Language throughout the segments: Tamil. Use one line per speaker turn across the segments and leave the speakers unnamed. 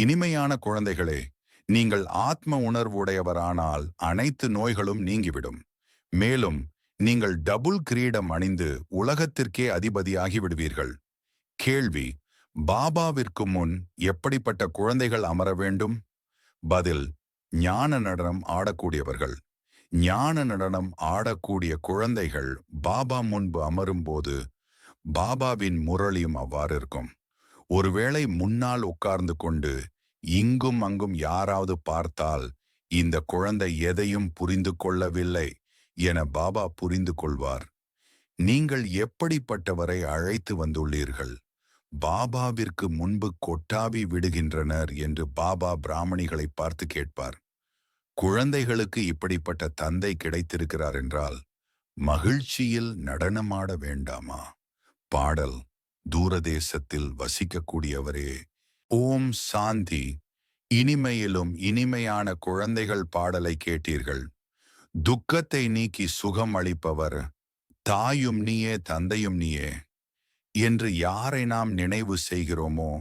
இனிமையான குழந்தைகளே நீங்கள் ஆத்ம உணர்வுடையவரானால் அனைத்து நோய்களும் நீங்கிவிடும். மேலும் நீங்கள் டபுள் கிரீடம் அணிந்து உலகத்திற்கே அதிபதியாகி விடுவீர்கள் கேள்வி பாபாவிற்கு முன் எப்படிப்பட்ட குழந்தைகள் அமர வேண்டும்? பதில் ஞான நடனம் ஆடக்கூடியவர்கள். ஞான நடனம் ஆடக்கூடிய குழந்தைகள் பாபா முன்பு அமரும்போது பாபாவின் முரளியும் அவ்வாறு இருக்கும் ஒருவேளை முன்னால் உட்கார்ந்து கொண்டு இங்கும் அங்கும் யாராவது பார்த்தால் இந்த குழந்தை எதையும் புரிந்து கொள்ளவில்லை என பாபா புரிந்து கொள்வார். நீங்கள் எப்படிப்பட்டவரை அழைத்து வந்துள்ளீர்கள்? பாபாவிற்கு முன்பு கொட்டாவி விடுகின்றனர் என்று பாபா பிராமணிகளை பார்த்து கேட்பார். குழந்தைகளுக்கு இப்படிப்பட்ட தந்தை கிடைத்திருக்கிறார் என்றால் மகிழ்ச்சியில் நடனமாட வேண்டாமா? பாடல். தூரதேசத்தில் வசிக்கக்கூடியவரே. ஓம் சாந்தி. இனிமையிலும் இனிமையான குழந்தைகள் பாடலை கேட்டீர்கள். துக்கத்தை நீக்கி சுகம் அளிப்பவர். தாயும் நீயே தந்தையும் நீயே. என்று யாரை நாம் நினைவு செய்கிறோமோ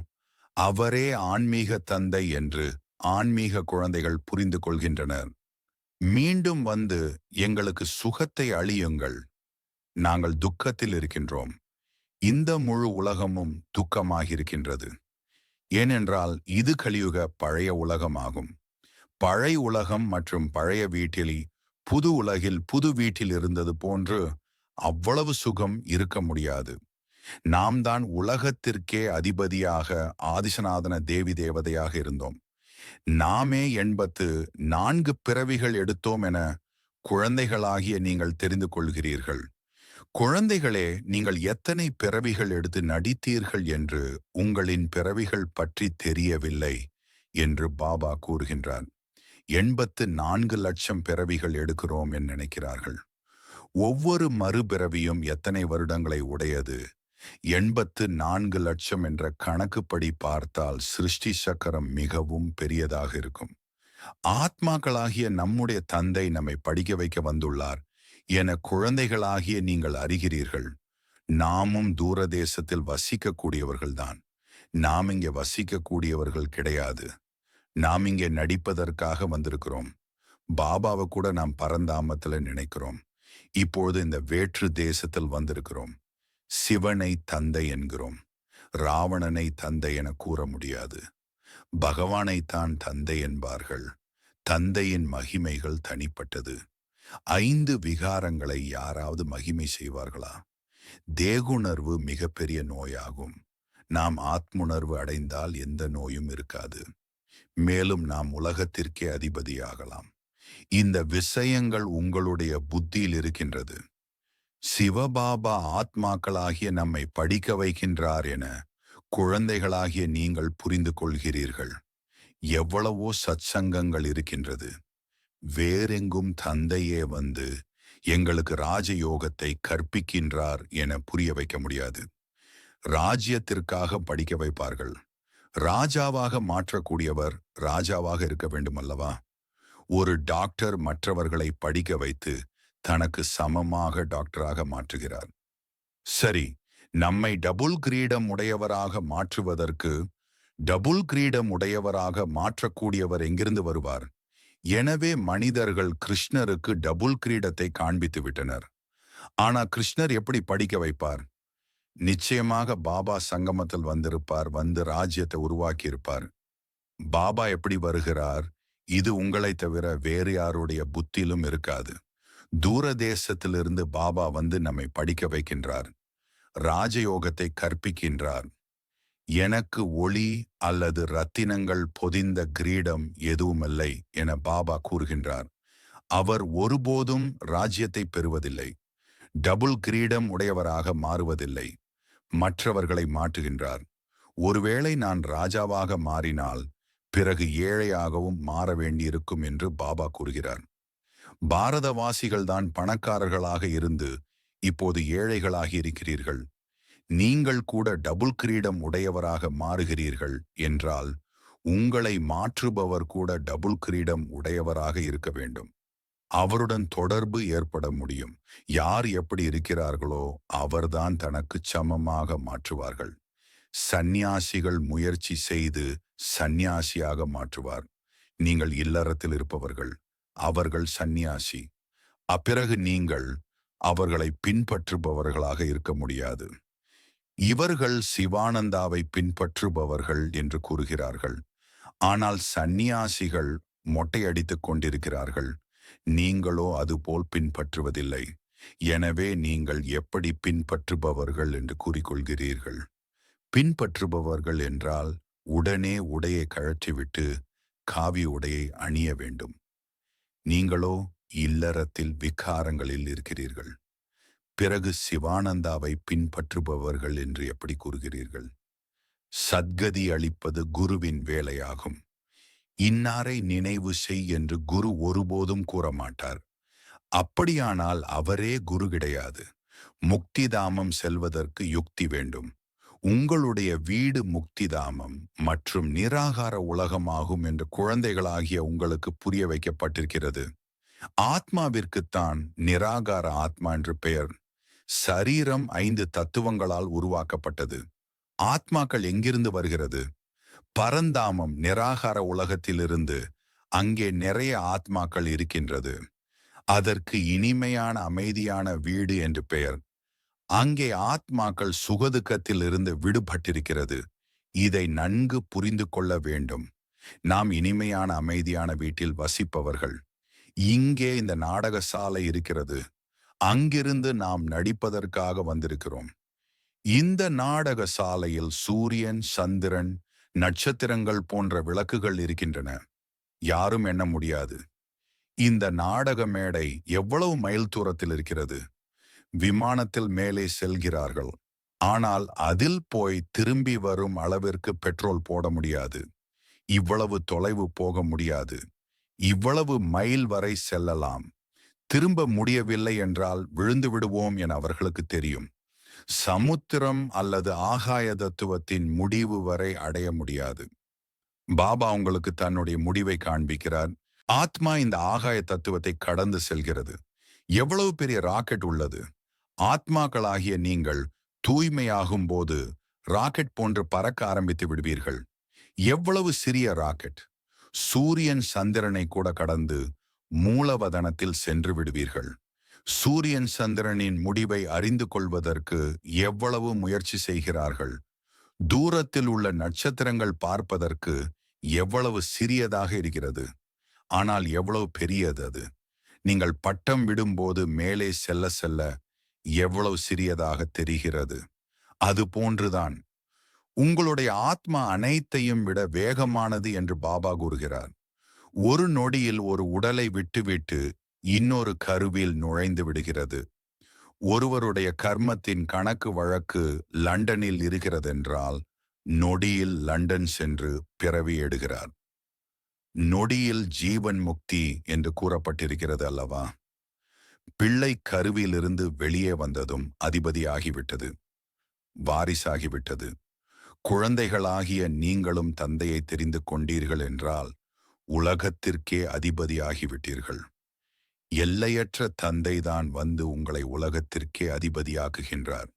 அவரே ஆன்மீக தந்தை என்று ஆன்மீக குழந்தைகள் புரிந்து கொள்கின்றனர். மீண்டும் வந்து எங்களுக்கு சுகத்தை அழியுங்கள் நாங்கள் துக்கத்தில் இருக்கின்றோம். இந்த முழு உலகமும் துக்கமாகியிருக்கின்றது. ஏனென்றால் இது கலியுக பழைய உலகமாகும். பழைய உலகம் மற்றும் பழைய வீட்டில் புது உலகில் புது வீட்டில் இருந்தது போன்று அவ்வளவு சுகம் இருக்க முடியாது. நாம் தான் உலகத்திற்கே அதிபதியாக ஆதிசநாதன தேவி தேவதையாக இருந்தோம். நாமே எண்பத்து நான்கு பிறவிகள் எடுத்தோம் என குழந்தைகளாகிய நீங்கள் தெரிந்து கொள்கிறீர்கள். குழந்தைகளே நீங்கள் எத்தனை பிறவிகள் எடுத்து நடித்தீர்கள் என்று உங்களின் பிறவிகள் பற்றி தெரியவில்லை என்று பாபா கூறுகின்றார். எண்பத்து நான்கு லட்சம் பிறவிகள் எடுக்கிறோம் என நினைக்கிறார்கள். ஒவ்வொரு மறுபிறவியும் எத்தனை வருடங்களை உடையது? எண்பத்து நான்கு லட்சம் என்ற கணக்குப்படி பார்த்தால் சிருஷ்டி சக்கரம் மிகவும் பெரியதாக இருக்கும். ஆத்மாக்களாகிய நம்முடைய தந்தை நம்மை படிக்க வைக்க வந்துள்ளார். என குழந்தைகளாகிய நீங்கள் அறிகிறீர்கள். நாமும் தூர தேசத்தில் வசிக்கக்கூடியவர்கள்தான். நாம் இங்கே வசிக்கக்கூடியவர்கள் கிடையாது. நாம் இங்கே நடிப்பதற்காக வந்திருக்கிறோம். பாபாவை கூட நாம் பரந்தாமத்தில் நினைக்கிறோம். இப்பொழுது இந்த வேற்று தேசத்தில் வந்திருக்கிறோம். சிவனை தந்தை என்கிறோம். ராவணனை தந்தை என கூற முடியாது. பகவானைத்தான் தந்தை என்பார்கள். தந்தையின் மகிமைகள் தனிப்பட்டது. ஐந்து விகாரங்களை யாராவது மகிமை செய்வார்களா? தேகுணர்வு மிகப்பெரிய நோயாகும். நாம் ஆத்முணர்வு அடைந்தால் எந்த நோயும் இருக்காது. மேலும் நாம் உலகத்திற்கே அதிபதியாகலாம். இந்த விஷயங்கள் உங்களுடைய புத்தியில் இருக்கின்றது. சிவபாபா ஆத்மாக்களாகிய நம்மை படிக்க வைக்கின்றார் என குழந்தைகளாகிய நீங்கள் புரிந்து கொள்கிறீர்கள். எவ்வளவோ சச்சங்கங்கள் இருக்கின்றது. வேறெங்கும் தந்தையே வந்து எங்களுக்கு ராஜயோகத்தை கற்பிக்கின்றார் என புரிய வைக்க முடியாது. ராஜ்யத்திற்காக படிக்க வைப்பார்கள். ராஜாவாக மாற்றக்கூடியவர் ராஜாவாக இருக்க வேண்டுமல்லவா? ஒரு டாக்டர் மற்றவர்களை படிக்க வைத்து தனக்கு சமமாக டாக்டராக மாற்றுகிறார். சரி நம்மை டபுள் கிரீடம் உடையவராக மாற்றுவதற்கு டபுள் கிரீடம் உடையவராக மாற்றக்கூடியவர் எங்கிருந்து வருவார்? எனவே மனிதர்கள் கிருஷ்ணருக்கு டபுள் கிரீடத்தை காண்பித்து விட்டனர். ஆனா கிருஷ்ணர் எப்படி படிக்க வைப்பார்? நிச்சயமாக பாபா சங்கமத்தில் வந்திருப்பார் வந்து ராஜ்யத்தை உருவாக்கியிருப்பார். பாபா எப்படி வருகிறார்? இது உங்களை தவிர வேறு யாருடைய புத்தியிலும் இருக்காது. தூர தேசத்திலிருந்து பாபா வந்து நம்மை படிக்க வைக்கின்றார். ராஜயோகத்தை கற்பிக்கின்றார். எனக்கு ஒளி அல்லது ரத்தினங்கள் பொதிந்த கிரீடம் எதுவுமில்லை என பாபா கூறுகின்றார். அவர் ஒருபோதும் ராஜ்யத்தை பெறுவதில்லை. டபுள் கிரீடம் உடையவராக மாறுவதில்லை. மற்றவர்களை மாற்றுகின்றார். ஒருவேளை நான் ராஜாவாக மாறினால் பிறகு ஏழையாகவும் மாற வேண்டியிருக்கும் என்று பாபா கூறுகிறார். பாரதவாசிகள்தான் பணக்காரர்களாக இருந்து இப்போது ஏழைகளாகி இருக்கிறீர்கள். நீங்கள் கூட டபுள் கிரீடம் உடையவராக மாறுகிறீர்கள் என்றால் உங்களை மாற்றுபவர் கூட டபுள் கிரீடம் உடையவராக இருக்க வேண்டும். அவருடன் தொடர்பு ஏற்பட முடியும். யார் எப்படி இருக்கிறார்களோ அவர்தான் தனக்கு சமமாக மாற்றுவார்கள். சந்நியாசிகள் முயற்சி செய்து சந்நியாசியாக மாற்றுவார். நீங்கள் இல்லறத்தில் இருப்பவர்கள் அவர்கள் சந்நியாசி. அப்பிறகு நீங்கள் அவர்களை பின்பற்றுபவர்களாக இருக்க முடியாது. இவர்கள் சிவானந்தாவை பின்பற்றுபவர்கள் என்று கூறுகிறார்கள். ஆனால் சந்நியாசிகள் மொட்டையடித்துக் கொண்டிருக்கிறார்கள். நீங்களோ அதுபோல் பின்பற்றுவதில்லை. எனவே நீங்கள் எப்படி பின்பற்றுபவர்கள் என்று கூறிக்கொள்கிறீர்கள்? பின்பற்றுபவர்கள் என்றால் உடனே உடையை கழற்றிவிட்டு காவி உடையை அணிய வேண்டும். நீங்களோ இல்லறத்தில் விக்காரங்களில் இருக்கிறீர்கள். பிறகு சிவானந்தாவை பின்பற்றுபவர்கள் என்று எப்படி கூறுகிறீர்கள்? சத்கதி அளிப்பது குருவின் வேலையாகும். இன்னாரை நினைவு செய் என்று குரு ஒருபோதும் கூறமாட்டார். அப்படியானால் அவரே குரு கிடையாது. முக்திதாமம் செல்வதற்கு யுக்தி வேண்டும். உங்களுடைய வீடு முக்திதாமம் மற்றும் நிராகார உலகமாகும் என்று குழந்தைகளாகிய உங்களுக்கு புரிய வைக்கப்பட்டிருக்கிறது. ஆத்மாவிற்குத்தான் நிராகார ஆத்மா என்று பெயர் சரீரம் ஐந்து தத்துவங்களால் உருவாக்கப்பட்டது. ஆத்மாக்கள் எங்கிருந்து வருகிறது? பரந்தாமம் நிராகார உலகத்திலிருந்து அங்கே நிறைய ஆத்மாக்கள் இருக்கின்றது. அதற்கு இனிமையான அமைதியான வீடு என்று பெயர். அங்கே ஆத்மாக்கள் சுகதுக்கத்தில் இருந்து விடுபட்டிருக்கிறது. இதை நன்கு புரிந்து கொள்ள வேண்டும். நாம் இனிமையான அமைதியான வீட்டில் வசிப்பவர்கள். இங்கே இந்த நாடக சாலை இருக்கிறது. அங்கிருந்து நாம் நடிப்பதற்காக வந்திருக்கிறோம். இந்த நாடக சாலையில் சூரியன் சந்திரன் நட்சத்திரங்கள் போன்ற விளக்குகள் இருக்கின்றன. யாரும் எண்ண முடியாது. இந்த நாடக மேடை எவ்வளவு மைல் தூரத்தில் இருக்கிறது? விமானத்தில் மேலே செல்கிறார்கள். ஆனால் அதில் போய் திரும்பி வரும் அளவிற்கு பெட்ரோல் போட முடியாது. இவ்வளவு தொலைவு போக முடியாது. இவ்வளவு மைல் வரை செல்லலாம். திரும்ப முடியவில்லை என்றால் விழுந்து விடுவோம் என அவர்களுக்கு தெரியும். சமுத்திரம் அல்லது ஆகாய தத்துவத்தின் முடிவு வரை அடைய முடியாது. பாபா உங்களுக்கு தன்னுடைய முடிவை காண்பிக்கிறார். ஆத்மா இந்த ஆகாய தத்துவத்தை கடந்து செல்கிறது. எவ்வளவு பெரிய ராக்கெட் உள்ளது. ஆத்மாக்களாகிய நீங்கள் தூய்மையாகும் போது ராக்கெட் போன்று பறக்க ஆரம்பித்து விடுவீர்கள். எவ்வளவு சிறிய ராக்கெட். சூரியன் சந்திரனை கூட கடந்து மூலவதனத்தில் சென்று விடுவீர்கள். சூரியன் சந்திரனின் முடிவை அறிந்து கொள்வதற்கு எவ்வளவு முயற்சி செய்கிறார்கள்? தூரத்தில் உள்ள நட்சத்திரங்கள் பார்ப்பதற்கு எவ்வளவு சிறியதாக இருக்கிறது? ஆனால் எவ்வளவு பெரியது அது? நீங்கள் பட்டம் விடும்போது மேலே செல்ல செல்ல எவ்வளவு சிறியதாக தெரிகிறது? அது போன்றுதான். உங்களுடைய ஆத்மா அனைத்தையும் விட வேகமானது என்று பாபா கூறுகிறார். ஒரு நொடியில் ஒரு உடலை விட்டுவிட்டு இன்னொரு கருவில் நுழைந்து விடுகிறது. ஒருவருடைய கர்மத்தின் கணக்கு வழக்கு லண்டனில் இருக்கிறதென்றால் நொடியில் லண்டன் சென்று பிறவி எடுகிறார். நொடியில் ஜீவன் முக்தி என்று கூறப்பட்டிருக்கிறது அல்லவா? பிள்ளை கருவிலிருந்து வெளியே வந்ததும் அதிபதியாகிவிட்டது. வாரிசாகிவிட்டது. குழந்தைகளாகிய நீங்களும் தந்தையை தெரிந்து கொண்டீர்கள் என்றால் உலகத்திற்கே அதிபதியாகிவிட்டீர்கள். எல்லையற்ற தந்தைதான் வந்து உங்களை உலகத்திற்கே அதிபதியாக்குகின்றார்.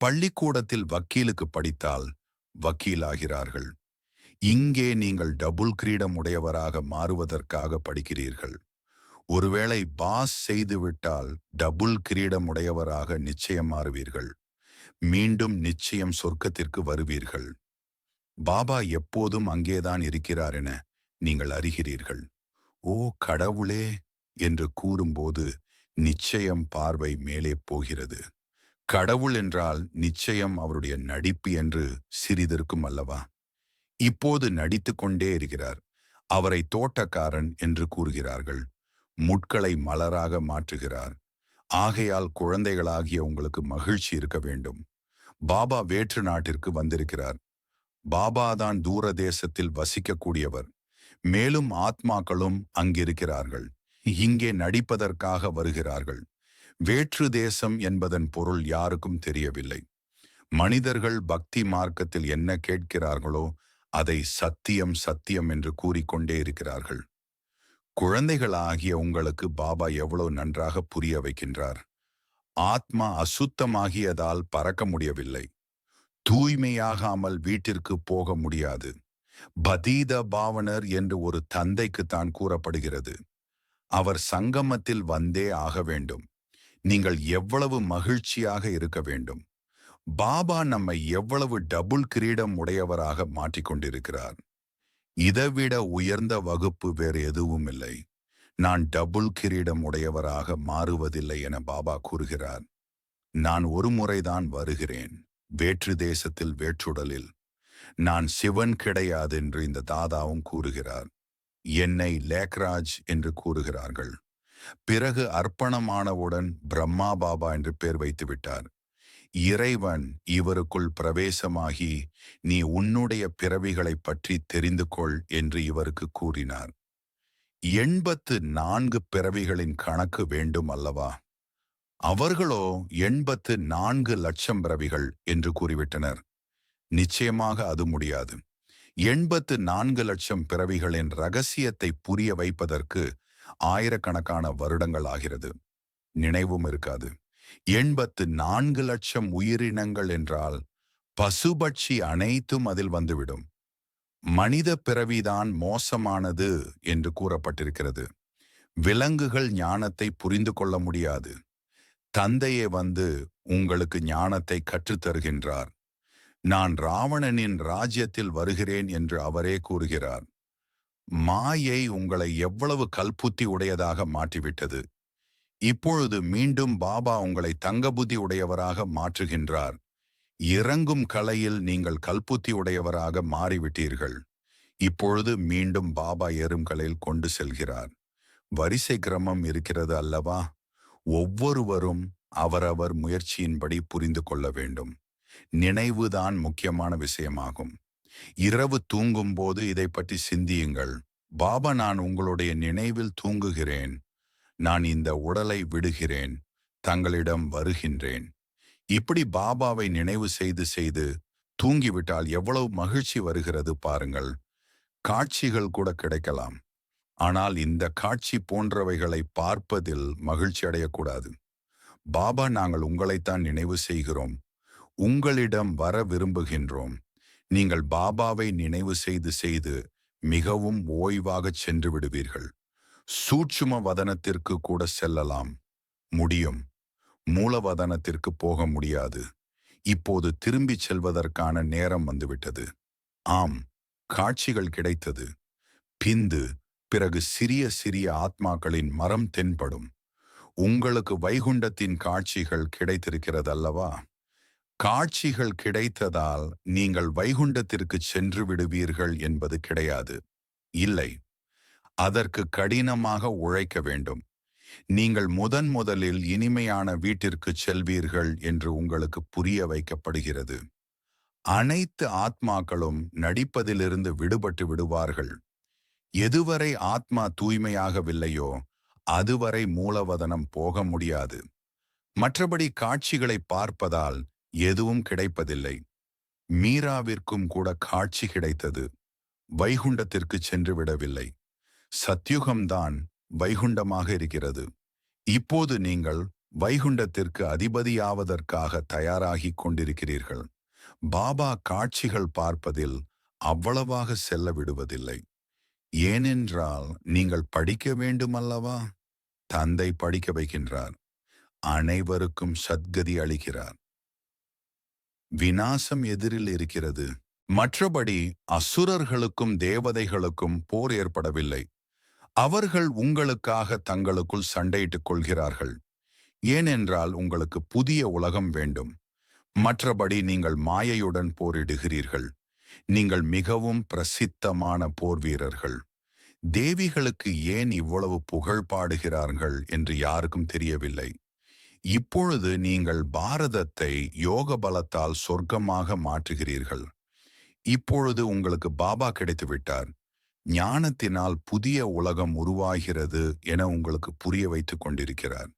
பள்ளிக்கூடத்தில் வக்கீலுக்கு படித்தால் வக்கீலாகிறார்கள். இங்கே நீங்கள் டபுள் கிரீடம் உடையவராக மாறுவதற்காக படிக்கிறீர்கள். ஒருவேளை பாஸ் செய்துவிட்டால் டபுள் கிரீடம் உடையவராக நிச்சயம் மாறுவீர்கள். மீண்டும் நிச்சயம் சொர்க்கத்திற்கு வருவீர்கள். பாபா எப்போதும் அங்கேதான் இருக்கிறார் என நீங்கள் அறிகிறீர்கள். ஓ கடவுளே! என்று கூறும்போது நிச்சயம் பார்வை மேலே போகிறது. கடவுள் என்றால் நிச்சயம் அவருடைய நடிப்பு என்று சிறிதிருக்கும் அல்லவா? இப்போது நடித்து கொண்டே இருக்கிறார். அவரை தோட்டக்காரன் என்று கூறுகிறார்கள். முட்களை மலராக மாற்றுகிறார். ஆகையால் குழந்தைகளாகிய உங்களுக்கு மகிழ்ச்சி இருக்க வேண்டும். பாபா வேற்று நாட்டிற்கு வந்திருக்கிறார். பாபா தான் தூர தேசத்தில் வசிக்கக்கூடியவர். மேலும் ஆத்மாக்களும் அங்கிருக்கிறார்கள். இங்கே நடிப்பதற்காக வருகிறார்கள். வேற்று தேசம் என்பதன் பொருள் யாருக்கும் தெரியவில்லை. மனிதர்கள் பக்தி மார்க்கத்தில் என்ன கேட்கிறார்களோ அதை சத்தியம் சத்தியம் என்று கூறிக்கொண்டே இருக்கிறார்கள். குழந்தைகளாகிய உங்களுக்கு பாபா எவ்வளவு நன்றாக புரிய வைக்கின்றார். ஆத்மா அசுத்தமாகியதால் பறக்க முடியவில்லை. தூய்மையாகாமல் வீட்டிற்கு போக முடியாது. பதீத பாவனர் என்று ஒரு தந்தைக்கு தான் கூறப்படுகிறது. அவர் சங்கமத்தில் வந்தே ஆக வேண்டும். நீங்கள் எவ்வளவு மகிழ்ச்சியாக இருக்க வேண்டும். பாபா நம்மை எவ்வளவு டபுள் கிரீடம் உடையவராக மாற்றிக்கொண்டிருக்கிறார் இதைவிட உயர்ந்த வகுப்பு வேறு எதுவும் இல்லை. நான் டபுள் கிரீடம் உடையவராக மாறுவதில்லை என பாபா கூறுகிறார். நான் ஒரு முறைதான் வருகிறேன். வேற்று தேசத்தில் வேற்றுடலில் நான் சிவன் கிடையாது என்று இந்த தாதாவும் கூறுகிறார். என்னை லேக்ராஜ் என்று கூறுகிறார்கள். பிறகு அர்ப்பணமானவுடன் பிரம்மா பாபா என்று பேர் வைத்து விட்டார். இறைவன் இவருக்குள் பிரவேசமாகி நீ உன்னுடைய பிறவிகளைப் பற்றி தெரிந்து கொள் என்று இவருக்கு கூறினார். எண்பத்து நான்கு பிறவிகளின் கணக்கு வேண்டும் அல்லவா? அவர்களோ எண்பத்து நான்கு லட்சம் பிறவிகள் என்று கூறிவிட்டனர். நிச்சயமாக அது முடியாது. எண்பத்து நான்கு லட்சம் பிறவிகளின் ரகசியத்தை புரிய வைப்பதற்கு ஆயிரக்கணக்கான வருடங்கள் ஆகிறது. நினைவும் இருக்காது. எண்பத்து நான்கு லட்சம் உயிரினங்கள் என்றால் பசுபட்சி அனைத்தும் அதில் வந்துவிடும். மனித பிறவிதான் மோசமானது என்று கூறப்பட்டிருக்கிறது. விலங்குகள் ஞானத்தை புரிந்து கொள்ள முடியாது. தந்தையே வந்து உங்களுக்கு ஞானத்தை கற்றுத்தருகின்றார். நான் ராவணனின் ராஜ்யத்தில் வருகிறேன் என்று அவரே கூறுகிறார். மாயை உங்களை எவ்வளவு கல்புத்தி உடையதாக மாற்றிவிட்டது. இப்பொழுது மீண்டும் பாபா உங்களை தங்கபுத்தி உடையவராக மாற்றுகின்றார். இறங்கும் கலையில் நீங்கள் கல்புத்தி உடையவராக மாறிவிட்டீர்கள். இப்பொழுது மீண்டும் பாபா எறும் கொண்டு செல்கிறார். வரிசை கிரமம் இருக்கிறது அல்லவா? ஒவ்வொருவரும் அவரவர் முயற்சியின்படி புரிந்து கொள்ள வேண்டும். நினைவுதான் முக்கியமான விஷயமாகும். இரவு தூங்கும் போது இதை பற்றி சிந்தியுங்கள். பாபா நான் உங்களுடைய நினைவில் தூங்குகிறேன். நான் இந்த உடலை விடுகிறேன். தங்களிடம் வருகின்றேன். இப்படி பாபாவை நினைவு செய்து செய்து தூங்கிவிட்டால் எவ்வளவு மகிழ்ச்சி வருகிறது பாருங்கள். காட்சிகள் கூட கிடைக்கலாம். ஆனால் இந்த காட்சி போன்றவைகளை பார்ப்பதில் மகிழ்ச்சி அடையக்கூடாது. பாபா நாங்கள் உங்களைத்தான் நினைவு செய்கிறோம். உங்களிடம் வர விரும்புகின்றோம். நீங்கள் பாபாவை நினைவு செய்து செய்து மிகவும் ஓய்வாகச் சென்று விடுவீர்கள். சூட்சும வதனத்திற்கு கூட செல்லலாம். முடியும். மூலவதனத்திற்கு போக முடியாது. இப்போது திரும்பிச் செல்வதற்கான நேரம் வந்துவிட்டது. ஆம் காட்சிகள் கிடைத்தது. பிந்து பிறகு சிறிய சிறிய ஆத்மாக்களின் மரம் தென்படும். உங்களுக்கு வைகுண்டத்தின் காட்சிகள் கிடைத்திருக்கிறதல்லவா? காட்சிகள் கிடைத்ததால் நீங்கள் வைகுண்டத்திற்கு சென்று விடுவீர்கள் என்பது கிடையாது. இல்லை. அதற்கு கடினமாக உழைக்க வேண்டும். நீங்கள் முதன் முதலில் இனிமையான வீட்டிற்கு செல்வீர்கள் என்று உங்களுக்கு புரிய வைக்கப்படுகிறது. அனைத்து ஆத்மாக்களும் நடிப்பதிலிருந்து விடுபட்டு விடுவார்கள். எதுவரை ஆத்மா தூய்மையாகவில்லையோ அதுவரை மூலவதனம் போக முடியாது. மற்றபடி காட்சிகளை பார்ப்பதால் எதுவும் கிடைப்பதில்லை. மீராவிற்கும் கூட காட்சி கிடைத்தது. வைகுண்டத்திற்கு சென்று விடவில்லை. சத்யுகம்தான் வைகுண்டமாக இருக்கிறது. இப்போது நீங்கள் வைகுண்டத்திற்கு அதிபதியாவதற்காக தயாராகிக் கொண்டிருக்கிறீர்கள். பாபா காட்சிகள் பார்ப்பதில் அவ்வளவாக செல்ல விடுவதில்லை ஏனென்றால் நீங்கள் படிக்க வேண்டுமல்லவா? தந்தை படிக்க வைக்கின்றார். அனைவருக்கும் சத்கதி அளிக்கிறார். வினாசம் எதிரில் இருக்கிறது. மற்றபடி அசுரர்களுக்கும் தேவதைகளுக்கும் போர் ஏற்படவில்லை. அவர்கள் உங்களுக்காக தங்களுக்குள் சண்டையிட்டுக் கொள்கிறார்கள். ஏனென்றால் உங்களுக்கு புதிய உலகம் வேண்டும். மற்றபடி நீங்கள் மாயையுடன் போரிடுகிறீர்கள். நீங்கள் மிகவும் பிரசித்தமான போர் வீரர்கள். தேவிகளுக்கு ஏன் இவ்வளவு புகழ் பாடுகிறார்கள் என்று யாருக்கும் தெரியவில்லை. இப்பொழுது நீங்கள் பாரதத்தை யோக பலத்தால் சொர்க்கமாக மாற்றுகிறீர்கள். இப்பொழுது உங்களுக்கு பாபா கிடைத்து விட்டார். ஞானத்தினால் புதிய உலகம் உருவாகிறது என உங்களுக்கு புரிய வைத்துக் கொண்டிருக்கிறார்.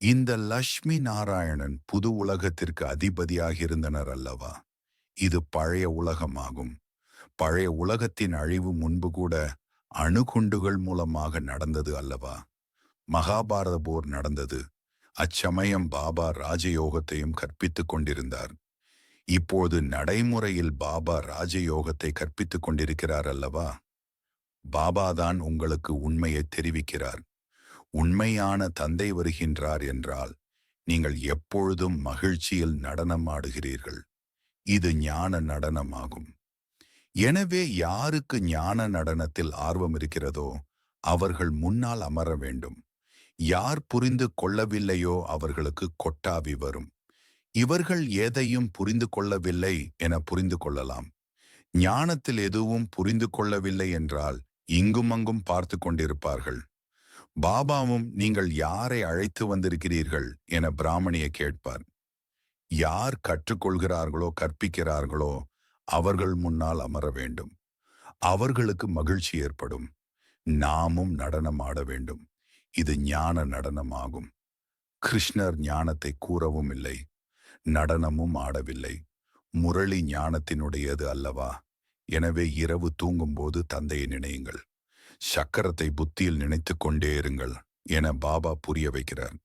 இந்த லக்ஷ்மி நாராயணன் புது உலகத்திற்கு அதிபதியாக இருந்தனர் அல்லவா? இது பழைய உலகமாகும். பழைய உலகத்தின் அழிவு முன்பு கூட அணுகுண்டுகள் மூலமாக நடந்தது அல்லவா? மகாபாரத போர் நடந்தது. அச்சமயம் பாபா ராஜயோகத்தையும் கற்பித்துக் கொண்டிருந்தார். இப்போது நடைமுறையில் பாபா ராஜயோகத்தை கற்பித்துக் கொண்டிருக்கிறார் அல்லவா? பாபாதான் உங்களுக்கு உண்மையை தெரிவிக்கிறார். உண்மையான தந்தை வருகின்றார் என்றால் நீங்கள் எப்பொழுதும் மகிழ்ச்சியில் நடனம் ஆடுகிறீர்கள் இது ஞான நடனமாகும். எனவே யாருக்கு ஞான நடனத்தில் ஆர்வம் இருக்கிறதோ அவர்கள் முன்னால் அமர வேண்டும். யார் புரிந்து கொள்ளவில்லையோ அவர்களுக்கு கொட்டாவி வரும். இவர்கள் எதையும் புரிந்து கொள்ளவில்லை என புரிந்து கொள்ளலாம். ஞானத்தில் எதுவும் புரிந்து கொள்ளவில்லை என்றால் இங்குமங்கும் பார்த்து கொண்டிருப்பார்கள். பாபாவும் நீங்கள் யாரை அழைத்து வந்திருக்கிறீர்கள்? என பிராமணியை கேட்பார். யார் கற்றுக்கொள்கிறார்களோ கற்பிக்கிறார்களோ அவர்கள் முன்னால் அமர வேண்டும். அவர்களுக்கு மகிழ்ச்சி ஏற்படும். நாமும் நடனம் ஆட வேண்டும். இது ஞான நடனமாகும். கிருஷ்ணர் ஞானத்தை கூறவும் இல்லை. நடனமும் ஆடவில்லை. முரளி ஞானத்தினுடையது அல்லவா? எனவே இரவு தூங்கும்போது தந்தையை நினையுங்கள். சக்கரத்தை புத்தியில் நினைத்து கொண்டே இருங்கள் என பாபா புரிய வைக்கிறார்.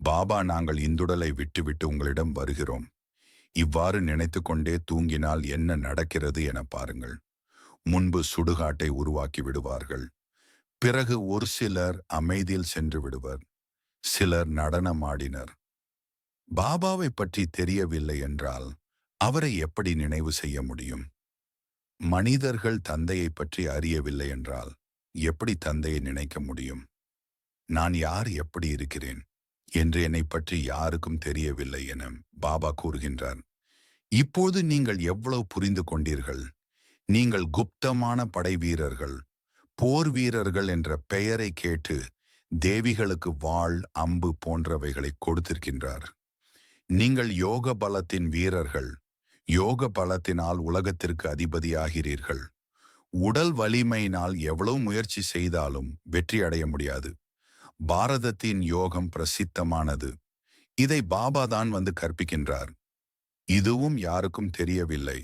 பாபா நாங்கள் இந்துடலை விட்டுவிட்டு உங்களிடம் வருகிறோம். இவ்வாறு நினைத்து கொண்டே தூங்கினால் என்ன நடக்கிறது என பாருங்கள். முன்பு சுடுகாட்டை உருவாக்கி விடுவார்கள். பிறகு ஒரு சிலர் அமைதியில் சென்று விடுவர் சிலர் நடனமாடினர். பாபாவை பற்றி தெரியவில்லை என்றால் அவரை எப்படி நினைவு செய்ய முடியும்? மனிதர்கள் தந்தையை பற்றி அறியவில்லை என்றால் எப்படி தந்தையை நினைக்க முடியும்? நான் யார் எப்படி இருக்கிறேன் என்று என்னை பற்றி யாருக்கும் தெரியவில்லை என பாபா கூறுகின்றார். இப்போது நீங்கள் எவ்வளவு புரிந்து கொண்டீர்கள்? நீங்கள் குப்தமான படை வீரர்கள் போர் வீரர்கள் என்ற பெயரை கேட்டு தேவிகளுக்கு வாழ் அம்பு போன்றவைகளை கொடுத்திருக்கின்றார். நீங்கள் யோக பலத்தின் வீரர்கள் யோக பலத்தினால் உலகத்திற்கு அதிபதியாகிறீர்கள். உடல் வலிமையினால் எவ்வளவு முயற்சி செய்தாலும் வெற்றி அடைய முடியாது. பாரதத்தின் யோகம் பிரசித்தமானது. இதை பாபா தான் வந்து கற்பிக்கின்றார். இதுவும் யாருக்கும் தெரியவில்லை.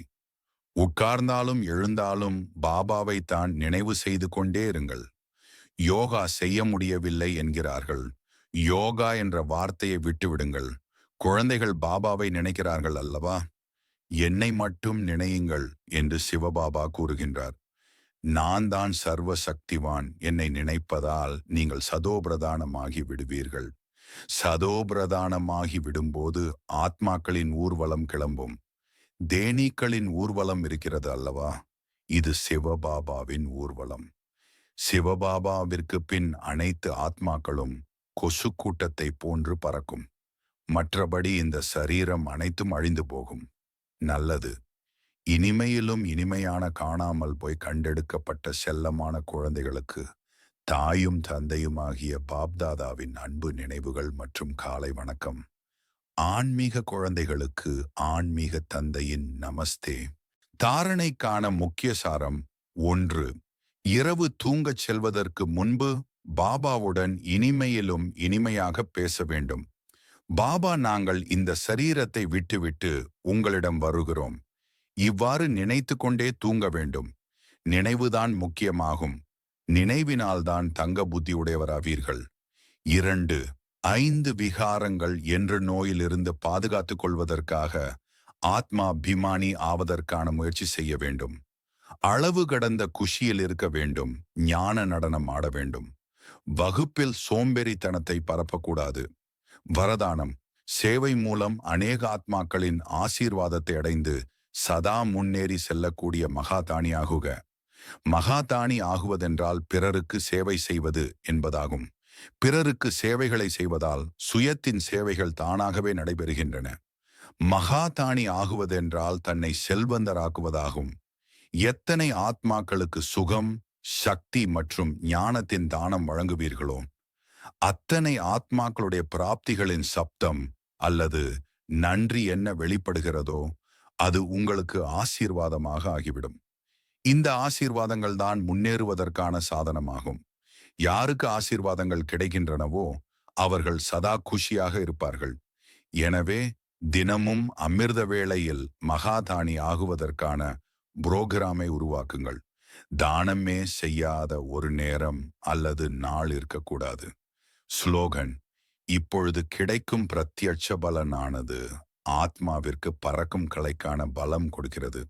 உட்கார்ந்தாலும் எழுந்தாலும் பாபாவை தான் நினைவு செய்து கொண்டே இருங்கள். யோகா செய்ய முடியவில்லை என்கிறார்கள். யோகா என்ற வார்த்தையை விட்டுவிடுங்கள். குழந்தைகள் பாபாவை நினைக்கிறார்கள் அல்லவா? என்னை மட்டும் நினையுங்கள் என்று சிவபாபா கூறுகின்றார். நான் தான் சர்வ சக்திவான் என்னை நினைப்பதால் நீங்கள் சதோபிரதானமாகி விடுவீர்கள். சதோபிரதானமாகி விடும்போது ஆத்மாக்களின் ஊர்வலம் கிளம்பும். தேனீக்களின் ஊர்வலம் இருக்கிறது அல்லவா? இது சிவபாபாவின் ஊர்வலம். சிவபாபாவிற்கு பின் அனைத்து ஆத்மாக்களும் கொசு கூட்டத்தை போன்று பறக்கும். மற்றபடி இந்த சரீரம் அனைத்தும் அழிந்து போகும். நல்லது. இனிமையிலும் இனிமையான காணாமல் போய் கண்டெடுக்கப்பட்ட செல்லமான குழந்தைகளுக்கு தாயும் தந்தையுமாகிய பாப்தாதாவின் அன்பு நினைவுகள் மற்றும் காலை வணக்கம். ஆன்மீக குழந்தைகளுக்கு ஆன்மீக தந்தையின் நமஸ்தே. தாரணைக்கான முக்கிய சாரம் ஒன்று. இரவு தூங்கச் செல்வதற்கு முன்பு பாபாவுடன் இனிமையிலும் இனிமையாக பேச வேண்டும். பாபா நாங்கள் இந்த சரீரத்தை விட்டுவிட்டு உங்களிடம் வருகிறோம். இவ்வாறு நினைத்து கொண்டே தூங்க வேண்டும். நினைவுதான் முக்கியமாகும். நினைவினால்தான் தங்க புத்தியுடையவராவீர்கள். இரண்டு. ஐந்து விகாரங்கள் என்ற நோயிலிருந்து பாதுகாத்துக் கொள்வதற்காக ஆத்மா பிமானி ஆவதற்கான முயற்சி செய்ய வேண்டும். அளவு கடந்த குஷியில் இருக்க வேண்டும். ஞான நடனம் ஆட வேண்டும். வகுப்பில் சோம்பேறித்தனத்தை பரப்பக்கூடாது. வரதானம். சேவை மூலம் அநேக ஆத்மாக்களின் ஆசீர்வாதத்தை அடைந்து சதா முன்னேறி செல்லக்கூடிய மகாதானியாகுக. மகாதானி ஆகுவதென்றால் பிறருக்கு சேவை செய்வது என்பதாகும். பிறருக்கு சேவைகளை செய்வதால் சுயத்தின் சேவைகள் தானாகவே நடைபெறுகின்றன. மகாதாணி ஆகுவதென்றால் தன்னை செல்வந்தராக்குவதாகும். எத்தனை ஆத்மாக்களுக்கு சுகம் சக்தி மற்றும் ஞானத்தின் தானம் வழங்குவீர்களோ அத்தனை ஆத்மாக்களுடைய பிராப்திகளின் சப்தம் அல்லது நன்றி என்ன வெளிப்படுகிறதோ அது உங்களுக்கு ஆசீர்வாதமாக ஆகிவிடும். இந்த ஆசீர்வாதங்கள் தான் முன்னேறுவதற்கான சாதனமாகும். யாருக்கு ஆசீர்வாதங்கள் கிடைக்கின்றனவோ அவர்கள் சதா குஷியாக இருப்பார்கள். எனவே தினமும் அமிர்த வேளையில் மகாதானி ஆகுவதற்கான புரோகிராமை உருவாக்குங்கள். தானமே செய்யாத ஒரு நேரம் அல்லது நாள் இருக்கக்கூடாது. ஸ்லோகன் இப்பொழுது கிடைக்கும் பிரத்யட்ச பலனானது ஆத்மாவிற்கு பறக்கும் கலைக்கான பலம் கொடுக்கிறது.